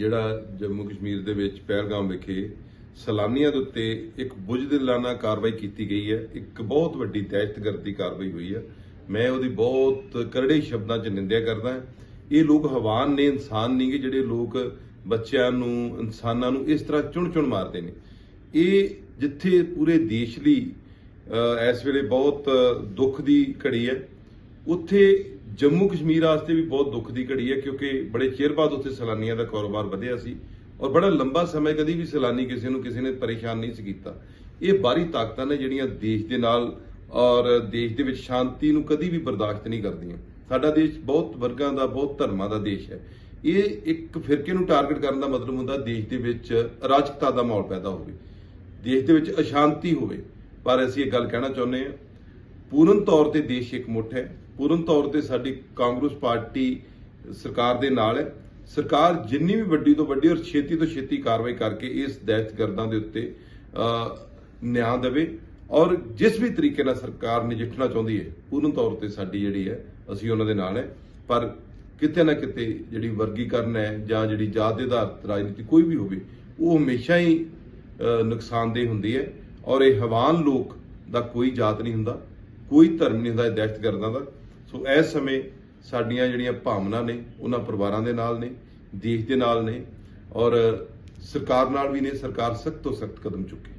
ਜਿਹੜਾ ਜੰਮੂ ਕਸ਼ਮੀਰ ਦੇ ਵਿੱਚ ਪਹਿਲਗਾਮ ਵਿਖੇ ਸੈਲਾਨੀਆਂ ਦੇ ਉੱਤੇ ਇੱਕ ਬੁਝਦਿਲਾਨਾ ਕਾਰਵਾਈ ਕੀਤੀ ਗਈ ਹੈ, ਇੱਕ ਬਹੁਤ ਵੱਡੀ ਦਹਿਸ਼ਤਗਰਦੀ ਕਾਰਵਾਈ ਹੋਈ ਹੈ। ਮੈਂ ਉਹਦੀ ਬਹੁਤ ਕਰੜੇ ਸ਼ਬਦਾਂ 'ਚ ਨਿੰਦਿਆ ਕਰਦਾ ਹਾਂ। ਇਹ ਲੋਕ ਹਵਾਨ ਨੇ, ਇਨਸਾਨ ਨਹੀਂਗੇ ਜਿਹੜੇ ਲੋਕ ਬੱਚਿਆਂ ਨੂੰ, ਇਨਸਾਨਾਂ ਨੂੰ ਇਸ ਤਰ੍ਹਾਂ ਚੁਣ-ਚੁਣ ਮਾਰਦੇ ਨੇ। ਇਹ ਜਿੱਥੇ ਪੂਰੇ ਦੇਸ਼ ਲਈ ਇਸ ਵੇਲੇ ਬਹੁਤ ਦੁੱਖ ਦੀ ਘੜੀ ਹੈ, ਉੱਥੇ ਜੰਮੂ ਕਸ਼ਮੀਰ ਵਾਸਤੇ ਵੀ ਬਹੁਤ ਦੁੱਖ ਦੀ ਘੜੀ ਹੈ, ਕਿਉਂਕਿ ਬੜੇ ਚਿਰ ਬਾਅਦ ਉੱਥੇ ਸੈਲਾਨੀਆਂ ਦਾ ਕਾਰੋਬਾਰ ਵਧਿਆ ਸੀ ਔਰ ਬੜਾ ਲੰਬਾ ਸਮੇਂ ਕਦੀ ਵੀ ਸੈਲਾਨੀ ਕਿਸੇ ਨੂੰ ਕਿਸੇ ਨੇ ਪਰੇਸ਼ਾਨ ਨਹੀਂ ਸੀ ਕੀਤਾ। ਇਹ ਬਾਹਰੀ ਤਾਕਤਾਂ ਨੇ ਜਿਹੜੀਆਂ ਦੇਸ਼ ਦੇ ਨਾਲ ਔਰ ਦੇਸ਼ ਦੇ ਵਿੱਚ ਸ਼ਾਂਤੀ ਨੂੰ ਕਦੀ ਵੀ ਬਰਦਾਸ਼ਤ ਨਹੀਂ ਕਰਦੀਆਂ। ਸਾਡਾ ਦੇਸ਼ ਬਹੁਤ ਵਰਗਾਂ ਦਾ, ਬਹੁਤ ਧਰਮਾਂ ਦਾ ਦੇਸ਼ ਹੈ। ਇਹ ਇੱਕ ਫਿਰਕੇ ਨੂੰ ਟਾਰਗੇਟ ਕਰਨ ਦਾ ਮਤਲਬ ਹੁੰਦਾ ਦੇਸ਼ ਦੇ ਵਿੱਚ ਅਰਾਜਕਤਾ ਦਾ ਮਾਹੌਲ ਪੈਦਾ ਹੋਵੇ, ਦੇਸ਼ ਦੇ ਵਿੱਚ ਅਸ਼ਾਂਤੀ ਹੋਵੇ। ਪਰ ਅਸੀਂ ਇਹ ਗੱਲ ਕਹਿਣਾ ਚਾਹੁੰਦੇ ਹਾਂ ਪੂਰਨ ਤੌਰ ਤੇ ਦੇਸ਼ ਇੱਕ ਮੁੱਠ ਹੈ। ਪੂਰਨ ਤੌਰ ਤੇ ਸਾਡੀ ਕਾਂਗਰਸ ਪਾਰਟੀ ਸਰਕਾਰ ਦੇ ਨਾਲ ਹੈ। ਸਰਕਾਰ ਜਿੰਨੀ ਵੀ ਵੱਡੀ ਤੋਂ ਵੱਡੀ ਔਰ ਛੇਤੀ ਤੋਂ ਛੇਤੀ ਕਾਰਵਾਈ ਕਰਕੇ ਇਸ ਦਹਿਸ਼ਤਗਰਦਾਂ ਦੇ ਉੱਤੇ ਨਿਆਂ ਦੇਵੇ ਔਰ ਜਿਸ ਵੀ ਤਰੀਕੇ ਨਾਲ ਸਰਕਾਰ ਨਜਿੱਠਣਾ ਚਾਹੁੰਦੀ ਹੈ ਪੂਰਨ ਤੌਰ ਤੇ ਸਾਡੀ ਜਿਹੜੀ ਹੈ ਅਸੀਂ ਉਹਨਾਂ ਦੇ ਨਾਲ ਹੈ। ਪਰ ਕਿਤੇ ਨਾ ਕਿਤੇ ਜਿਹੜੀ ਵਰਗੀਕਰਨ ਹੈ ਜਾਂ ਜਿਹੜੀ ਜਾਤ ਦੇ ਆਧਾਰਿਤ ਰਾਜਨੀਤੀ ਕੋਈ ਵੀ ਹੋਵੇ ਉਹ ਹਮੇਸ਼ਾ ਹੀ ਅ, ਨੁਕਸਾਨਦੇਹ ਹੁੰਦੀ ਹੈ ਔਰ ਇਹ ਹਵਾਨ ਲੋਕ ਦਾ ਕੋਈ ਜਾਤ ਨਹੀਂ ਹੁੰਦਾ। ਕੋਈ ਧਰਮ ਨਹੀਂ ਹੁੰਦਾ ਇਹ ਦਹਿਸ਼ਤਗਰਦਾਂ ਦਾ। ਸੋ ਇਸ ਸਮੇਂ ਸਾਡੀਆਂ ਜਿਹੜੀਆਂ ਭਾਵਨਾ ਨੇ, ਉਹਨਾਂ ਪਰਿਵਾਰਾਂ ਦੇ ਨਾਲ ਨੇ, ਦੇਸ਼ ਦੇ ਨਾਲ ਨੇ ਔਰ ਸਰਕਾਰ ਨਾਲ ਵੀ ਨੇ, ਸਰਕਾਰ ਸਖਤ ਤੋਂ ਸਖਤ ਕਦਮ ਚੁੱਕੇ।